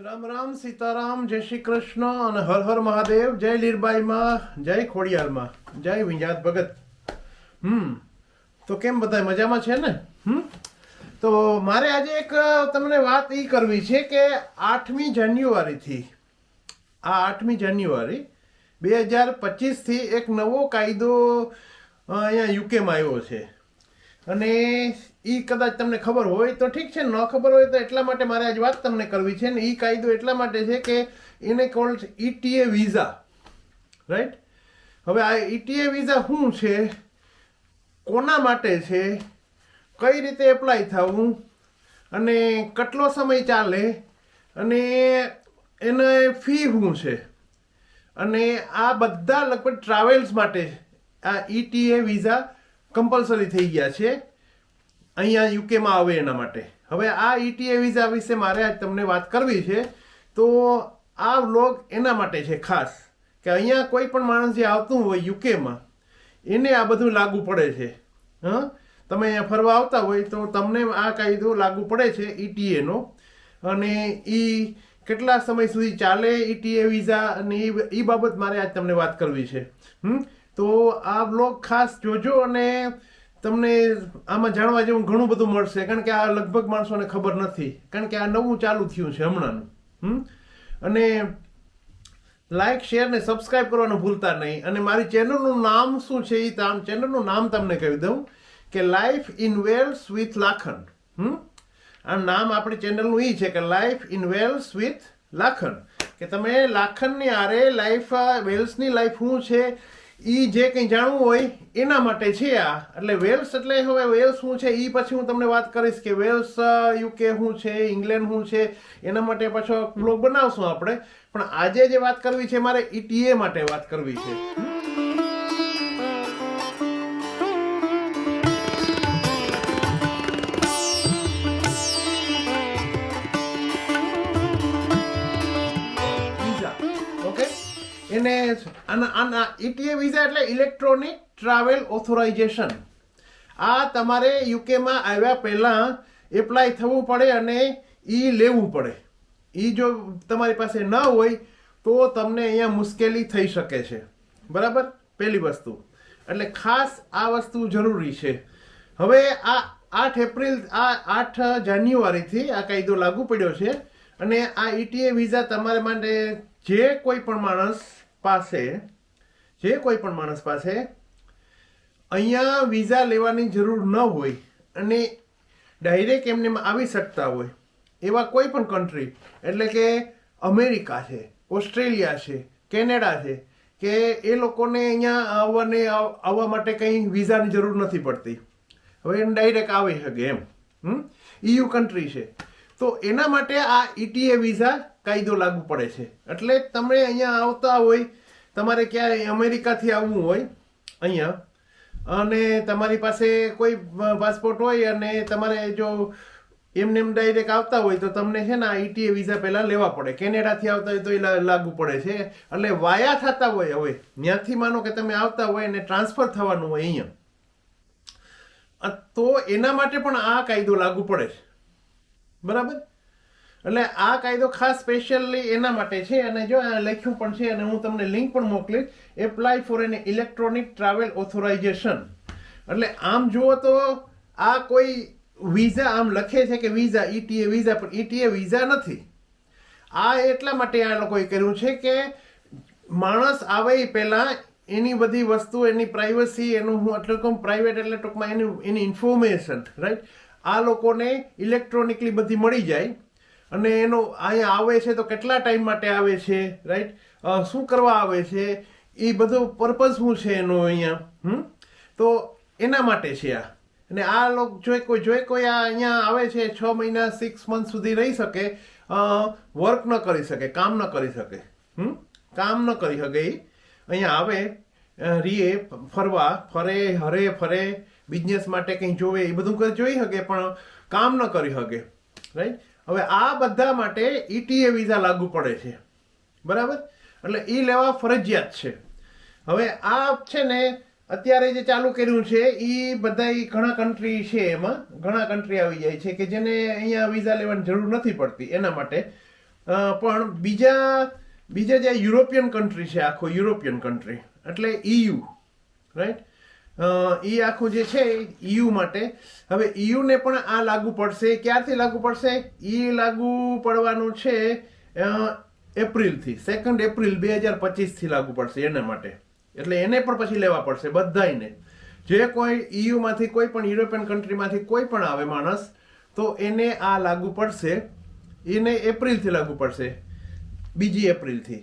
રામ રામ સીતારામ, જય શ્રી કૃષ્ણ અને હર હર મહાદેવ. જય લીરબાઈમાં જય ખોડિયારમાં જય વિંજાત ભગત. હમ, તો કેમ બધા મજામાં છે ને? હમ, તો મારે આજે એક તમને વાત એ કરવી છે કે આઠમી જાન્યુઆરીથી, આ આઠમી જાન્યુઆરી બે હજાર પચીસથી એક નવો કાયદો અહીંયા યુકેમાં આવ્યો છે. અને એ કદાચ તમને ખબર હોય તો ઠીક છે, ન ખબર હોય તો એટલા માટે મારે આજ વાત તમને કરવી છે ને એ કાયદો એટલા માટે છે કે એને કોલ્ડ ઈટીએ વિઝા રાઈટ હવે આ ઈટીએ વિઝા શું છે? કોના માટે છે? કઈ રીતે એપ્લાય થવું? અને કેટલો સમય ચાલે? અને એને ફી શું છે? અને આ બધા લગભગ ટ્રાવેલ્સ માટે આ ઈટીએ વિઝા કમ્પલસરી થઈ ગયા છે. અહીંયા યુકેમાં આવે એના માટે. હવે આ ઈટીએ વિઝા વિશે મારે આજ તમને વાત કરવી છે. તો આ વ્લોગ એના માટે છે ખાસ. કે અહીંયા કોઈ પણ માણસ જે આવતું હોય યુકેમાં એને આ બધું લાગુ પડે છે. હં? તમે અહીંયા ફરવા આવતા હોય તો તમને આ કાયદો લાગુ પડે છે ઈટીએનો અને એ કેટલા સમય સુધી ચાલે ઈટીએ વિઝા અને એ બાબત મારે આજ તમને વાત કરવી છે. હમ તો આ બ્લોગ ખાસ જોજો અને તમને આમાં જાણવા જેવું ઘણું બધું મળશે. કારણ કે આ લગભગ માણસોને ખબર નથી. કારણ કે આ નવું ચાલુ થયું છે હમણાંનું. હમ? અને લાઈક શેર ને સબસ્ક્રાઇબ કરવાનું ભૂલતા નહીં. અને મારી ચેનલનું નામ શું છે એ તામ ચેનલનું નામ તમને કહી દઉં કે life in Wales with Lakhan hmm? આ નામ આપણી ચેનલનું એ છે કે life in Wales with Lakhan કે તમે લાખનની આરે લાઈફ વેલ્સની લાઈફ શું છે? એ જે કંઈ જાણવું હોય, એના માટે છે આ. એટલે વેલ્સ એટલે હવે વેલ્સ શું છે એ પછી હું તમને વાત કરીશ કે વેલ્સ યુકે શું છે, ઇંગ્લેન્ડ શું છે, એના માટે પાછો બ્લોગ બનાવશું આપણે. પણ આજે જે વાત કરવી છે, મારે ઈટીએ માટે વાત કરવી છે. એને આના ઈટીએ વિઝા એટલે ઇલેક્ટ્રોનિક ટ્રાવેલ ઓથોરાઇઝેશન આ તમારે યુકેમાં આવ્યા પહેલાં એપ્લાય થવું પડે અને એ લેવું પડે. એ જો તમારી પાસે ન હોય તો તમને અહીંયા મુશ્કેલી થઈ શકે છે. બરાબર? પહેલી વસ્તુ. એટલે ખાસ આ વસ્તુ જરૂરી છે. હવે આ આઠ એપ્રિલ, આ આઠ જાન્યુઆરીથી આ કાયદો લાગુ પડ્યો છે અને આ ઈટીએ વિઝા તમારે માટે જે કોઈ પણ માણસ પાસે, જે કોઈ પણ માણસ પાસે, અહીંયા વિઝા લેવાની જરૂર ન હોય અને ડાયરેક્ટ એમને આવી શકતા હોય, એવા કોઈ પણ કન્ટ્રી એટલે કે અમેરિકા છે, ઓસ્ટ્રેલિયા છે, કેનેડા છે, કે એ લોકોને અહીંયા આવવાને આવવા માટે કંઈ વિઝાની જરૂર નથી પડતી. હવે એમ ડાયરેક્ટ આવી શકે એમ. હમ? EU કન્ટ્રી છે. તો એના માટે આ ઈટીએ વિઝા કાયદો લાગુ પડે છે. એટલે તમે અહીંયા આવતા હોય, તમારે ક્યાંય અમેરિકાથી આવવું હોય, અહીંયા, અને તમારી પાસે કોઈ પાસપોર્ટ હોય અને તમારે જો એમને એમ ડાયરેક્ટ આવતા હોય તો તમને છે ને આ ઈટીએ વિઝા પહેલાં લેવા પડે. કેનેડાથી આવતા હોય તો એ લાગુ પડે છે. એટલે વાયા થતા હોય હવે. ત્યાંથી માનો કે તમે આવતા હોય અને ટ્રાન્સફર થવાનું હોય અહીંયા. તો એના માટે પણ આ કાયદો લાગુ પડે છે. બરાબર? એટલે આ કાયદો ખાસ સ્પેશિયલી એના માટે છે અને જો લખ્યું પણ છે અને હું તમને લિંક પણ મોકલીશ. Apply for an electronic travel authorisation એટલે આમ જુઓ તો આ કોઈ વિઝા આમ લખે છે કે વિઝા ઈટીએ વિઝા પણ ઈટીએ વિઝા નથી. આ એટલા માટે આ લોકોએ કર્યું છે કે માણસ આવે પહેલા એની બધી વસ્તુ, એની પ્રાઇવસી એનું હું એટલે કહું પ્રાઇવેટ એટલે ટૂંકમાં એની એની ઇન્ફોર્મેશન રાઈટ આ લોકોને ઇલેક્ટ્રોનિકલી બધી મળી જાય. અને એનો અહીંયા આવે છે તો કેટલા ટાઈમ માટે આવે છે રાઈટ શું કરવા આવે છે? એ બધો પર્પઝ શું છે એનો અહીંયા? હમ? તો એના માટે છે આ. અને આ લોકો જોઈ કોઈ જોઈ કોઈ આ અહીંયા આવે છે, છ મહિના સિક્સ મંથ સુધી રહી શકે વર્ક ન કરી શકે, કામ ન કરી શકે. હમ? કામ ન કરી શકે એ. અહીંયા આવે રીએ, ફરવા, ફરે, હરે, ફરે બિઝનેસ માટે કંઈ જોવે, એ બધું કંઈ જોઈ શકે પણ કામ ન કરી શકે રાઈટ હવે આ બધા માટે ઈટીએ વિઝા લાગુ પડે છે. બરાબર? એટલે એ લેવા ફરજિયાત છે. હવે આ છે ને, અત્યારે જે ચાલુ કર્યું છે એ બધા ઘણા કન્ટ્રી છે એમાં. ઘણા કન્ટ્રી આવી જાય છે કે જેને અહીંયા વિઝા લેવાની જરૂર નથી પડતી એના માટે. પણ બીજા બીજા જે યુરોપિયન કન્ટ્રી છે, આખો યુરોપિયન કન્ટ્રી એટલે EU રાઈટ એ આખું જે છે ઈયુ માટે. હવે ઈયુને પણ આ લાગુ પડશે. ક્યારથી લાગુ પડશે? એ લાગુ પડવાનું છે એપ્રિલથી. સેકન્ડ એપ્રિલ બે હજાર પચીસથી લાગુ પડશે એના માટે. એટલે એને પણ પછી લેવા પડશે બધાયને. જે કોઈ ઈયુમાંથી કોઈ પણ યુરોપિયન કન્ટ્રીમાંથી કોઈ પણ આવે માણસ, તો એને આ લાગુ પડશે. એને એપ્રિલથી લાગુ પડશે. બીજી એપ્રિલથી.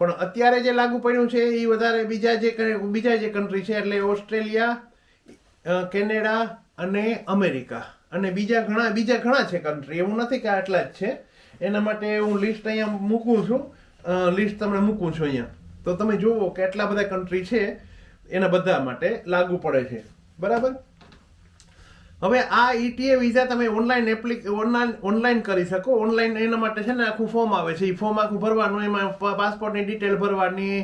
પણ અત્યારે જે લાગુ પડ્યું છે એ વધારે બીજા જે બીજા જે કન્ટ્રી છે એટલે ઓસ્ટ્રેલિયા કેનેડા અને અમેરિકા. અને બીજા ઘણા બીજા ઘણા છે કન્ટ્રી એવું નથી કે આટલા જ છે. એના માટે હું લિસ્ટ અહીંયા મૂકું છું. લિસ્ટ તમને મૂકું છું અહીંયા. તો તમે જુઓ કે એટલા બધા કન્ટ્રી છે એના બધા માટે લાગુ પડે છે. બરાબર? હવે આ ઈટીએ વિઝા તમે ઓનલાઈન એપ્લિક ઓનલાઈન ઓનલાઈન કરી શકો. ઓનલાઈન એના માટે છે ને આખું ફોર્મ આવે છે. એ ફોર્મ આખું ભરવાનું, એમાં પાસપોર્ટની ડિટેલ ભરવાની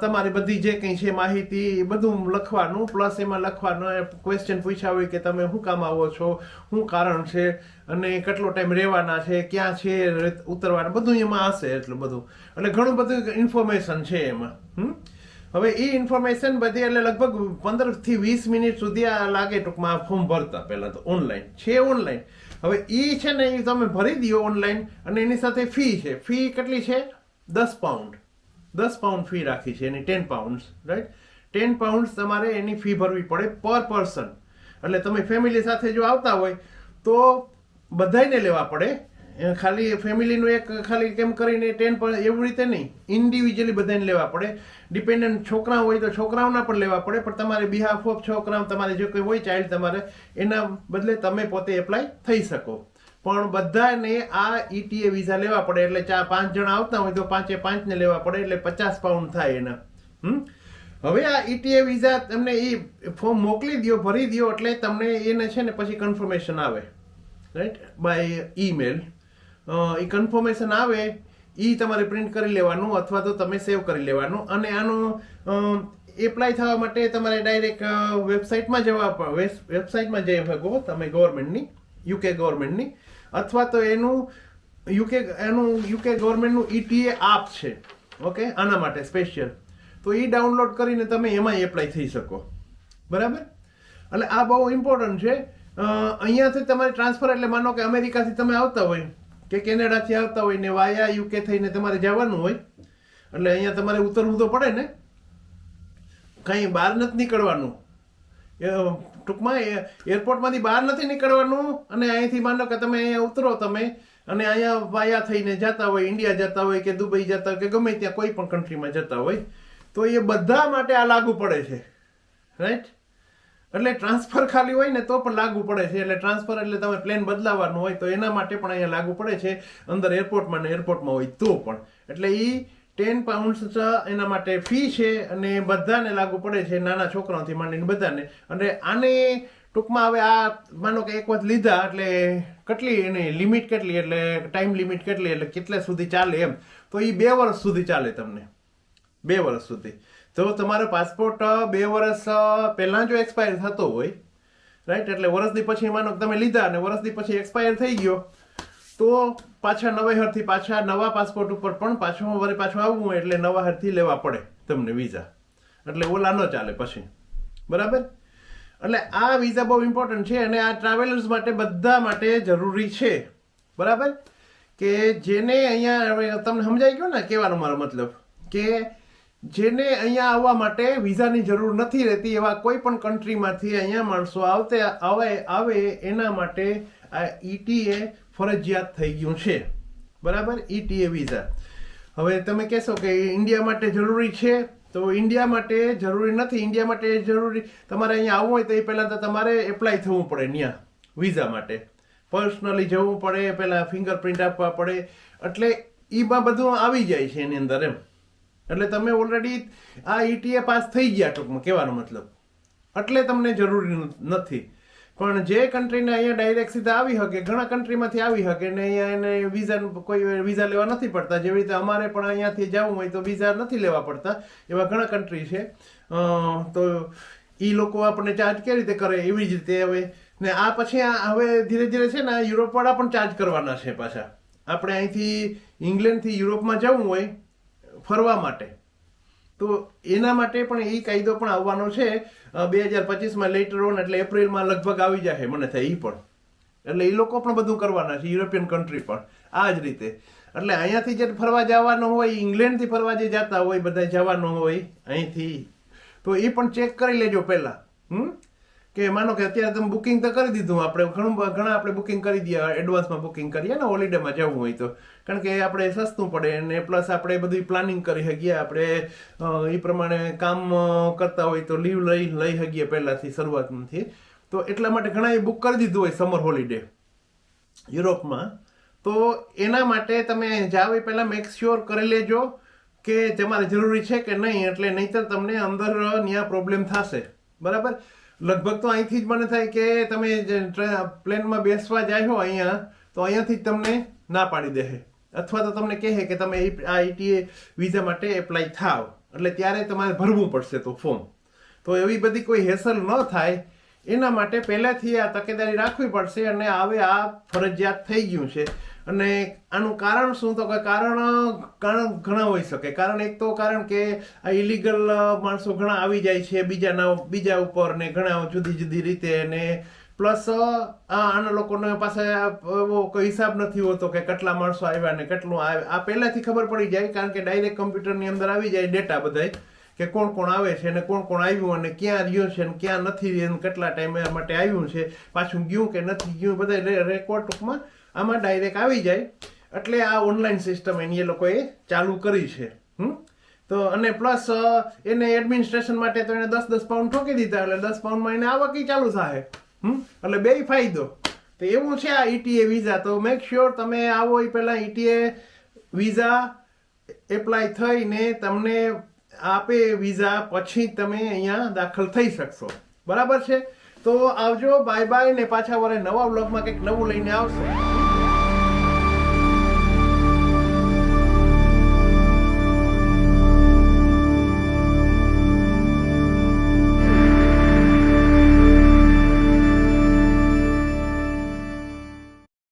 તમારી બધી જે કંઈ છે માહિતી બધું લખવાનું પ્લસ એમાં લખવાનું ક્વેશ્ચન પૂછ્યા હોય કે તમે શું કામ આવો છો, શું કારણ છે, અને કેટલો ટાઈમ રહેવાના છે, ક્યાં છે, ઉતરવાના, બધું એમાં હશે એટલું બધું. એટલે ઘણું બધું ઇન્ફોર્મેશન છે એમાં. હમ? હવે એ ઇન્ફોર્મેશન બધી એટલે લગભગ પંદરથી વીસ મિનિટ સુધી આ લાગે ટૂંકમાં ફોર્મ ભરતા પહેલાં તો ઓનલાઈન છે ઓનલાઈન હવે એ છે ને એ તમે ભરી દો ઓનલાઈન અને એની સાથે ફી છે. ફી કેટલી છે? દસ પાઉન્ડ દસ પાઉન્ડ ફી રાખી છે. એની ten pound right ten pound તમારે એની ફી ભરવી પડે પર પર્સન એટલે તમે ફેમિલી સાથે જો આવતા હોય તો બધાયને લેવા પડે ખાલી ફેમિલીનું એક ખાલી કેમ કરીને ટેન પણ એવી રીતે નહીં. ઇન્ડિવિજ્યુઅલી બધાને લેવા પડે. ડિપેન્ડન્ટ છોકરા હોય તો છોકરાઓના પણ લેવા પડે, પણ તમારે બિહાફ ઓફ છોકરાઓ, તમારે જે કોઈ હોય ચાઇલ્ડ તમારે, એના બદલે તમે પોતે એપ્લાય થઈ શકો. પણ બધાને આ ઈટીએ વિઝા લેવા પડે, એટલે ચાર પાંચ જણા આવતા હોય તો પાંચે પાંચને લેવા પડે, એટલે પચાસ પાઉન્ડ થાય એના. હમ? હવે આ ઈટીએ વિઝા તમને એ ફોર્મ મોકલી દો ભરી દો એટલે તમને એને છે ને પછી કન્ફર્મેશન આવે. રાઈટ બાય ઈમેલ એ કન્ફર્મેશન આવે એ તમારે પ્રિન્ટ કરી લેવાનું અથવા તો તમે સેવ કરી લેવાનું. અને આનું એપ્લાય થવા માટે તમારે ડાયરેક્ટ વેબસાઇટમાં જવા વેબસાઇટમાં જઈ શકો તમે ગવર્મેન્ટની યુકે ગવર્મેન્ટની અથવા તો એનું યુકે એનું યુકે ગવર્મેન્ટનું ઈટીએ આપ છે. ઓકે આના માટે સ્પેશિયલ તો એ ડાઉનલોડ કરીને તમે એમાં એપ્લાય થઈ શકો. બરાબર? એટલે આ બહુ ઇમ્પોર્ટન્ટ છે. અહીંયાથી તમારે ટ્રાન્સફર એટલે માનો કે અમેરિકાથી તમે આવતા હોય. કે કેનેડાથી આવતા હોય ને વાયા યુકે થઈને તમારે જવાનું હોય, એટલે અહીંયા તમારે ઉતરવું તો પડે ને. કંઈ બહાર નથી નીકળવાનું. ટૂંકમાં એરપોર્ટમાંથી બહાર નથી નીકળવાનું અને અહીંથી માનો કે તમે અહીંયા ઉતરો તમે અને અહીંયા વાયા થઈને જતા હોય, ઇન્ડિયા જતા હોય કે દુબઈ જતા હોય કે ગમે ત્યાં કોઈ પણ કન્ટ્રીમાં જતા હોય, તો એ બધા માટે આ લાગુ પડે છે. રાઈટ એટલે ટ્રાન્સફર ખાલી હોય ને તો પણ લાગુ પડે છે. એટલે ટ્રાન્સફર એટલે તમે પ્લેન બદલાવાનું હોય તો એના માટે પણ અહીંયા લાગુ પડે છે. અંદર એરપોર્ટમાં ને એરપોર્ટમાં હોય તો પણ. એટલે એ ટેન પાઉન્ડ્સ એના માટે ફી છે અને બધાને લાગુ પડે છે નાના છોકરાઓથી માંડીને બધાને. અને આને ટૂંકમાં હવે આ માનો કે એક વખત લીધા એટલે કેટલી એની લિમિટ કેટલી? એટલે ટાઈમ લિમિટ કેટલી? એટલે કેટલે સુધી ચાલે એમ? તો એ બે વર્ષ સુધી ચાલે તમને. બે વર્ષ સુધી. તો તમારો પાસપોર્ટ બે વર્ષ પહેલાં જો એક્સપાયર થતો હોય રાઈટ એટલે વર્ષની પછી માનો તમે લીધા અને વર્ષની પછી એક્સપાયર થઈ ગયો, તો પાછા નવેહરથી પાછા નવા પાસપોર્ટ ઉપર પણ પાછું વરે પાછું આવવું હોય એટલે નવા હરથી લેવા પડે તમને વિઝા એટલે ઓલા ન ચાલે પછી. બરાબર? એટલે આ વિઝા બહુ ઇમ્પોર્ટન્ટ છે અને આ ટ્રાવેલર્સ માટે બધા માટે જરૂરી છે. બરાબર? કે જેને અહીંયા તમને સમજાઈ ગયો ને કહેવાનો મારો મતલબ, કે જેને અહીંયા આવવા માટે વિઝાની જરૂર નથી રહેતી એવા કોઈ પણ કન્ટ્રીમાંથી અહીંયા માણસો આવતે આવે આવે એના માટે આ ઈટીએ ફરજિયાત થઈ ગયું છે. બરાબર? ETA visa. હવે તમે કહેશો કે ઇન્ડિયા માટે જરૂરી છે? તો ઇન્ડિયા માટે જરૂરી નથી. ઇન્ડિયા માટે જરૂરી તમારે અહીંયા આવવું હોય તો એ પહેલાં તો તમારે એપ્લાય થવું પડે ત્યાં વિઝા માટે. પર્સનલી જવું પડે, પહેલાં ફિંગરપ્રિન્ટ આપવા પડે. એટલે એમાં બધું આવી જાય છે એની અંદર એમ. એટલે તમે ઓલરેડી આ ઈટીએ પાસ થઈ ગયા ટૂંકમાં, કહેવાનો મતલબ. એટલે તમને જરૂરી નથી. પણ જે કન્ટ્રીને અહીંયા ડાયરેક્ટ સીધા આવી શકે, ઘણા કન્ટ્રીમાંથી આવી શકે ને અહીંયા એને વિઝા કોઈ વિઝા લેવા નથી પડતા. જેવી રીતે અમારે પણ અહીંયાથી જવું હોય તો વિઝા નથી લેવા પડતા, એવા ઘણા કન્ટ્રી છે. તો એ લોકો આપણને ચાર્જ કેવી રીતે કરે એવી જ રીતે હવે. ને આ પછી હવે ધીરે ધીરે છે ને આ યુરોપવાળા પણ ચાર્જ કરવાના છે પાછા. આપણે અહીંથી ઇંગ્લેન્ડથી યુરોપમાં જવું હોય ફરવા માટે. તો એના માટે પણ એ કાયદો પણ આવવાનો છે. બે હજાર પચીસમાં લેટર ઓન એટલે એપ્રિલમાં લગભગ આવી જાય મને થાય એ પણ. એટલે એ લોકો પણ બધું કરવાના છે યુરોપિયન કન્ટ્રી પણ. આ જ રીતે. એટલે અહીંયાથી જે ફરવા જવાનું હોય ઇંગ્લેન્ડથી ફરવા જે જતા હોય, બધા જવાનું હોય, અહીંથી. તો એ પણ ચેક કરી લેજો પહેલાં. હમ? કે માનો કે અત્યારે તમે બુકિંગ તો કરી દીધું. આપણે ઘણું ઘણા આપણે બુકિંગ કરી દઈએ એડવાન્સમાં બુકિંગ કરીએ ને હોલિડેમાં જવું હોય તો. કારણ કે આપણે સસ્તું પડે અને પ્લસ આપણે બધું પ્લાનિંગ કરી શકીએ. આપણે એ પ્રમાણે કામ કરતા હોય તો લીવ લઈ લઈ શકીએ પહેલાંથી શરૂઆતમાંથી. તો એટલા માટે ઘણા એ બુક કરી દીધું હોય સમર હોલિડે યુરોપમાં. તો એના માટે તમે જાવ એ પહેલાં મેક શ્યોર કરી લેજો કે તમારે જરૂરી છે કે નહીં. એટલે નહીંતર તમને અંદર ત્યાં પ્રોબ્લેમ થશે. બરાબર? લગભગ તો અહીંથી જ મને થાય કે તમે પ્લેનમાં બેસવા જાય હો અહીંયા, તો અહીંયાથી જ તમને ના પાડી દે અથવા તો તમને કહે કે તમે આ આઈટીએ વિઝા માટે એપ્લાય થાવ. એટલે ત્યારે તમારે ભરવું પડશે તો ફોર્મ. તો એવી બધી કોઈ હેસલ ન થાય. એના માટે પહેલાંથી આ તકેદારી રાખવી પડશે અને હવે આ ફરજિયાત થઈ ગયું છે. અને આનું કારણ શું તો કે કારણ કારણ ઘણા હોઈ શકે. કારણ એક તો કારણ કે આ ઇલીગલ માણસો ઘણા આવી જાય છે બીજાના, બીજા ઉપર ને ઘણા જુદી જુદી રીતે ને. પ્લસ આના લોકોને પાસે એવો કોઈ હિસાબ નથી હોતો કે કેટલા માણસો આવ્યા ને કેટલું આવે આ પહેલાંથી ખબર પડી જાય કારણ કે ડાયરેક્ટ કમ્પ્યુટરની અંદર આવી જાય ડેટા બધાય. કે કોણ કોણ આવે છે અને કોણ કોણ આવ્યું અને ક્યાં રહ્યું છે અને ક્યાં નથી અને કેટલા ટાઈમે માટે આવ્યું છે, પાછું ગયું કે નથી ગયું બધા રેકોર્ડ ટૂંકમાં આમાં ડાયરેક્ટ આવી જાય. એટલે આ ઓનલાઈન સિસ્ટમ એની એ લોકોએ ચાલુ કરી છે. હમ? તો અને પ્લસ એને એડમિનિસ્ટ્રેશન માટે તો એને દસ દસ પાઉન્ડ ઠોકી દીધા, એટલે દસ પાઉન્ડમાં એને આવક ચાલુ થાય હમ? એટલે બે ફાયદો. તો એવું છે આ ઈટીએ વિઝા તો મેક શ્યોર તમે આવો એ પહેલાં ઈટીએ વિઝા એપ્લાય થઈને તમને આપે વિઝા પછી તમે અહીંયા દાખલ થઈ શકશો. બરાબર છે? તો આવજો, બાય બાય, ને પાછા વરે નવા વ્લોગમાં કંઈક નવું લઈને આવશે.